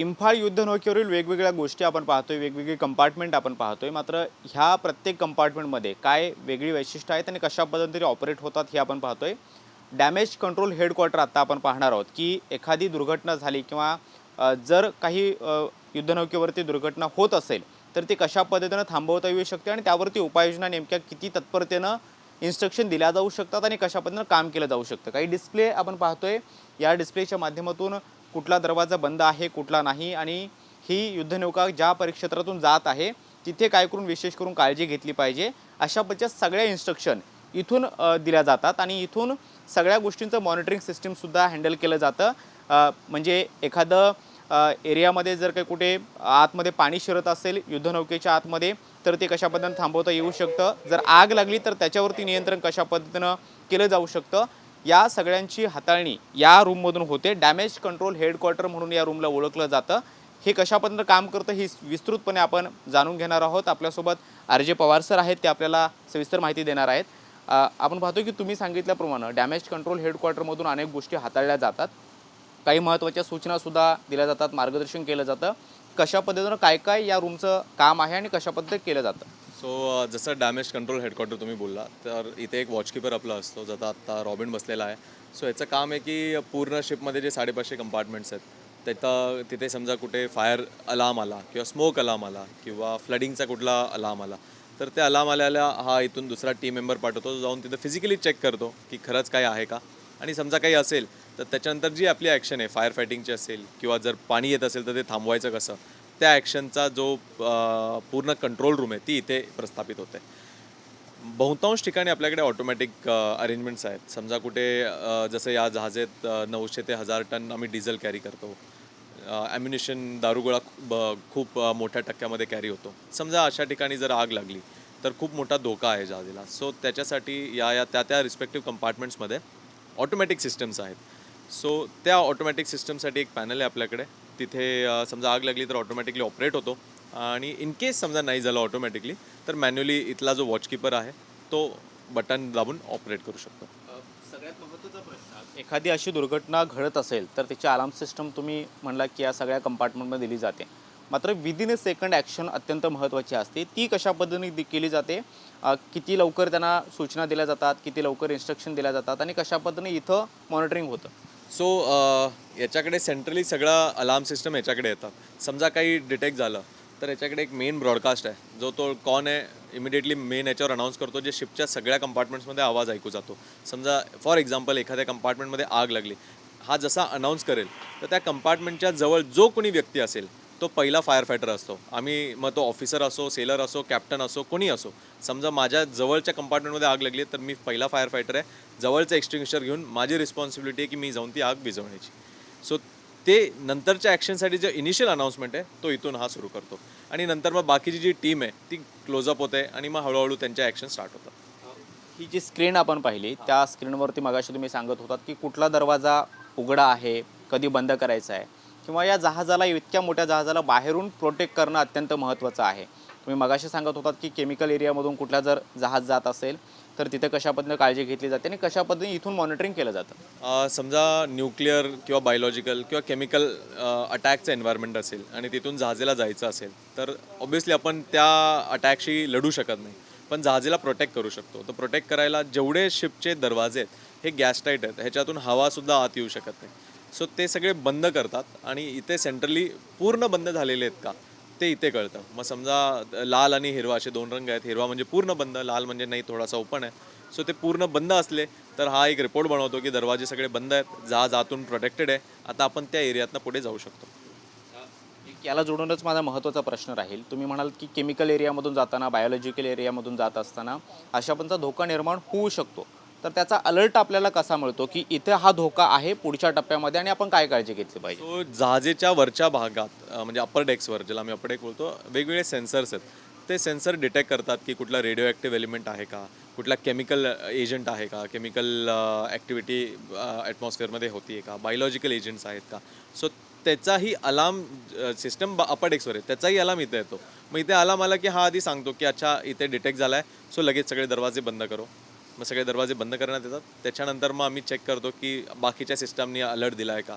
इम्फाळ युद्धनौकेवरील वेगवेगळ्या गोष्टी आपण पाहतोय वेगवेगळे कंपार्टमेंट आपण पाहतोय. मात्र ह्या प्रत्येक कंपार्टमेंटमध्ये काय वेगळी वैशिष्ट्य आहेत आणि कशा पद्धतीने ऑपरेट होतात हे आपण पाहतोय. डॅमेज कंट्रोल हेडक्वार्टर आता आपण पाहणार आहोत की एखादी दुर्घटना झाली किंवा जर काही युद्धनौकेवरती दुर्घटना होत असेल तर ती कशा पद्धतीनं थांबवता येऊ शकते आणि त्यावरती उपाययोजना नेमक्या किती तत्परतेनं इन्स्ट्रक्शन दिल्या जाऊ शकतात आणि कशा पद्धतीनं काम केलं जाऊ शकतं. काही डिस्प्ले आपण पाहतोय. या डिस्प्लेच्या माध्यमातून कुठला दरवाजा बंद आहे कुठला नाही आणि ही युद्धनौका ज्या परिक्षेत्रातून जात आहे तिथे काय करून विशेष करून काळजी घेतली पाहिजे अशा पद्धतीच्या सगळ्या इन्स्ट्रक्शन इथून दिल्या जातात आणि इथून सगळ्या गोष्टींचं मॉनिटरिंग सिस्टीमसुद्धा हँडल केलं जातं. म्हणजे एखादं एरियामध्ये जर काही कुठे आतमध्ये पाणी शिरत असेल युद्धनौकेच्या आतमध्ये तर ते कशा पद्धतीनं थांबवता येऊ शकतं? जर आग लागली तर त्याच्यावरती नियंत्रण कशा पद्धतीनं केलं जाऊ शकतं? या सगळ्यांची हाताळणी या रूममधून होते. डॅमेज कंट्रोल हेडक्वार्टर म्हणून या रूमला ओळखलं जातं. हे कशापर्यंत काम करतं ही विस्तृतपणे आपण जाणून घेणार आहोत. आपल्यासोबत आर जे पवार सर आहेत ते आपल्याला सविस्तर माहिती देणार आहेत. आपण पाहतो की तुम्ही सांगितल्याप्रमाणे डॅमेज कंट्रोल हेडक्वार्टरमधून अनेक गोष्टी हाताळल्या जातात. काही महत्त्वाच्या सूचनासुद्धा दिल्या जातात मार्गदर्शन केलं जातं. कशा पद्धतीनं काय काय या रूमचं काम आहे आणि कशा पद्धतीत केलं जातं? सो uh, जसं डॅमेज कंट्रोल हेडक्वार्टर तुम्ही बोलला तर इथे एक वॉचकीपर आपला असतो जसा आत्ता रॉबिन बसलेला आहे. सो याचं काम आहे की पूर्ण शिपमध्ये जे साडेपाचशे कंपार्टमेंट्स आहेत त्याचं तिथे समजा कुठे फायर अलार्म आला किंवा स्मोक अलार्म आला किंवा फ्लडिंगचा कुठला अलार्म आला तर ते अलार्म आल्याला हा इथून दुसरा टीम मेंबर पाठवतो जो जाऊन तिथं फिजिकली चेक करतो की खरंच काय आहे का. आणि समजा काही असेल तर त्याच्यानंतर जी आपली ॲक्शन आहे फायर फायटिंगची असेल किंवा जर पाणी येत असेल तर ते थांबवायचं कसं. त्या ॲक्शनचा जो पूर्ण कंट्रोल रूम आहे ती इथे प्रस्थापित होते. बहुतांश ठिकाणी आपल्याकडे ऑटोमॅटिक अरेंजमेंट्स आहेत. समजा कुठे जसं या जहाजेत नऊशे ते हजार टन आम्ही डिझेल कॅरी करतो. ॲम्युनिशन दारुगोळा खूप खूप मोठ्या टक्क्यामध्ये कॅरी होतो. समजा अशा ठिकाणी जर आग लागली तर खूप मोठा धोका आहे जहाजेला. सो त्याच्यासाठी या या त्या त्या रिस्पेक्टिव्ह कंपार्टमेंट्समध्ये ऑटोमॅटिक सिस्टम्स आहेत. सो त्या ऑटोमॅटिक सिस्टमसाठी एक पॅनल आहे आपल्याकडे. तिथे समजा आग लागली तर ऑटोमॅटिकली ऑपरेट होतो. आणि इन केस समजा नाही झालं ऑटोमॅटिकली तर मॅन्युअली इथला जो वॉचकीपर आहे तो बटन दाबून ऑपरेट करू शकतो. सगळ्यात महत्त्वाचा प्रश्न एखादी अशी दुर्घटना घडत असेल तर त्याची अलार्म सिस्टम तुम्ही म्हणला की या सगळ्या कंपार्टमेंटमध्ये दिली जाते. मात्र विदिन ए सेकंड ॲक्शन अत्यंत महत्त्वाची असते. ती कशा पद्धतीने केली जाते? किती लवकर त्यांना सूचना दिल्या जातात किती लवकर इन्स्ट्रक्शन दिल्या जातात आणि कशा पद्धतीने इथं मॉनिटरिंग होतं? सो uh, याच्याकडे सेंट्रली सगळा अलार्म सिस्टम याच्याकडे येतात. समजा काही डिटेक्ट झालं तर याच्याकडे एक मेन ब्रॉडकास्ट आहे. जो तो कॉन आहे इमिडिएटली मेन याच्यावर अनाऊन्स करतो जे शिपच्या सगळ्या कंपार्टमेंट्समध्ये आवाज ऐकू जातो. समजा फॉर एक्झाम्पल एखाद्या कंपार्टमेंटमध्ये आग लागली. हा जसा अनाऊन्स करेल तर त्या कंपार्टमेंटच्या जवळ जो कोणी व्यक्ती असेल तो पहिला फायर फायटर असतो. आम्ही मग तो ऑफिसर असो सेलर असो कॅप्टन असो कोणी असो. समजा माझ्या जवळच्या कंपार्टमेंटमध्ये आग लागली तर मी पहिला फायर फायटर आहे. जवळचं एक्स्टिंग्विशर घेऊन माझी रिस्पॉन्सिबिलिटी आहे की मी जाऊन ती आग विझवण्याची. सो ते नंतरच्या ॲक्शनसाठी जे इनिशियल अनाऊन्समेंट आहे तो इथून हा सुरू करतो. आणि नंतर मग बाकीची जी टीम आहे ती क्लोजअप होते आणि मग हळूहळू त्यांच्या ॲक्शन स्टार्ट होतात. ही जी स्क्रीन आपण पाहिली त्या स्क्रीनवरती मगाशी तुम्ही सांगत होतात की कुठला दरवाजा उघडा आहे कधी बंद करायचा आहे. किंवा या जहाजाला इतक्या मोठ्या जहाजाला बाहेरून प्रोटेक्ट करणं अत्यंत महत्त्वाचं आहे. तुम्ही मगाशी सांगत होतात की केमिकल एरियामधून कुठला जर जहाज जात असेल तर तिथे कशा पद्धतीने काळजी घेतली जाते आणि कशा पद्धतीने इथून मॉनिटरिंग केलं जातं? समजा न्यूक्लिअर किंवा बायोलॉजिकल किंवा केमिकल अटॅकचं एन्व्हायरमेंट असेल आणि तिथून जहाजेला जायचं असेल तर ऑब्व्हियसली आपण त्या अटॅकशी लढू शकत नाही. पण जहाजेला प्रोटेक्ट करू शकतो. तर प्रोटेक्ट करायला जेवढे शिपचे दरवाजे आहेत हे गॅस टाईट आहेत ह्याच्यातून हवासुद्धा आत येऊ शकत नाही. सो ते सगळे बंद करतात आणि इथे सेंट्रली पूर्ण बंद झालेले आहेत का? ते इथे कळतं. मग समजा लाल आणि हिरवा असे दोन रंग आहेत. हिरवा म्हणजे पूर्ण बंद लाल म्हणजे नाही थोडासा ओपन आहे. सो ते पूर्ण बंद असले तर हा एक रिपोर्ट बनवतो की दरवाजे सगळे बंद आहेत जा जातून प्रोटेक्टेड आहे. आता आपण त्या एरियातनं पुढे जाऊ शकतो. याला जोडूनच माझा महत्त्वाचा प्रश्न राहील. तुम्ही म्हणाल की केमिकल एरियामधून जाताना बायोलॉजिकल एरियामधून जात असताना अशा पणचा धोका निर्माण होऊ शकतो. तर त्याचा अलर्ट आपल्याला कसा मिळतो की इथे हा धोका आहे पुढच्या टप्प्यामध्ये आणि आपण काय काळजी घेतली पाहिजे? सो जहाजेच्या वरच्या भागात म्हणजे अप्पर डेक्सवर ज्याला आम्ही अप्पर डेक बोलतो वेगवेगळे सेन्सर्स आहेत. ते सेन्सर डिटेक्ट करतात की कुठला रेडिओ ॲक्टिव्ह एलिमेंट आहे का कुठला केमिकल एजंट आहे का केमिकल ॲक्टिव्हिटी ॲटमॉस्फिअरमध्ये होती आहे का बायोलॉजिकल एजंट्स आहेत का. सो त्याचाही अलार्म सिस्टम अपर डेक्सवर आहे. त्याचाही अलार्म इथे येतो. मग इथे अलार्म आला की हा आधी सांगतो की अच्छा इथे डिटेक्ट झाला आहे सो लगेच सगळे दरवाजे बंद करो. मग सगळे दरवाजे बंद करण्यात येतात. त्याच्यानंतर मग आम्ही चेक करतो की बाकीच्या सिस्टमनी अलर्ट दिला आहे का?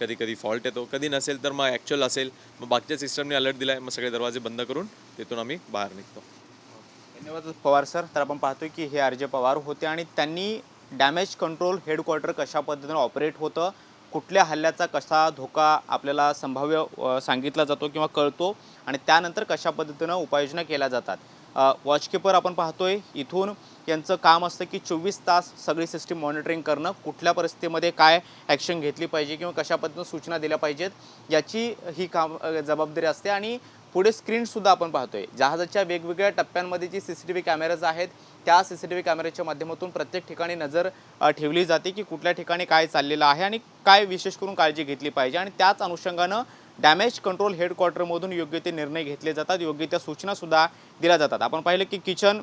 कधी कधी फॉल्ट येतो. कधी नसेल तर मग ॲक्च्युअल असेल मग बाकीच्या सिस्टमने अलर्ट दिला आहे मग सगळे दरवाजे बंद करून तिथून आम्ही बाहेर निघतो. धन्यवाद पवार सर. तर आपण पाहतोय की हे आर जे पवार होते आणि त्यांनी डॅमेज कंट्रोल हेडक्वार्टर कशा पद्धतीनं ऑपरेट होतं कुठल्या हल्ल्याचा कसा धोका आपल्याला संभाव्य सांगितला जातो किंवा कळतो आणि त्यानंतर कशा पद्धतीनं उपाययोजना केल्या जातात. वॉचकीपर आपण पाहतोय इथून यांचं काम असतं की चोवीस तास सगळी सिस्टीम मॉनिटरिंग करणं कुठल्या परिस्थितीमध्ये काय ॲक्शन घेतली पाहिजे किंवा कशा पद्धतीनं सूचना दिल्या पाहिजेत याची ही काम जबाबदारी असते. आणि पुढे स्क्रीनसुद्धा आपण पाहतोय. जहाजाच्या वेगवेगळ्या टप्प्यांमध्ये जी C C T V cameras आहेत त्या सी सी टी व्ही कॅमेऱ्याच्या माध्यमातून प्रत्येक ठिकाणी नजर ठेवली जाते की कुठल्या ठिकाणी काय चाललेलं आहे आणि काय विशेष करून काळजी घेतली पाहिजे. आणि त्याच अनुषंगानं डॅमेज कंट्रोल हेडक्वार्टरमधून योग्य ते निर्णय घेतले जातात योग्य त्या सूचनासुद्धा दिल्या जातात. आपण पाहिलं की किचन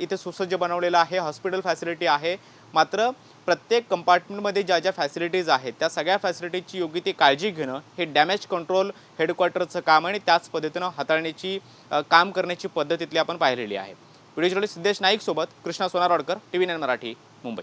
इथे सुसज्ज बनवलेलं आहे हॉस्पिटल फॅसिलिटी आहे. मात्र प्रत्येक कंपार्टमेंटमध्ये ज्या ज्या फॅसिलिटीज आहेत त्या सगळ्या फॅसिलिटीजची योग्य ती काळजी घेणं हे डॅमेज कंट्रोल हेडक्वार्टरचं काम आणि त्याच पद्धतीनं हाताळण्याची काम करण्याची पद्धत इथली आपण पाहिलेली आहे. Video Siddhesh नाईकसोबत Krishna Sonarwadkar T V nine Marathi Mumbai.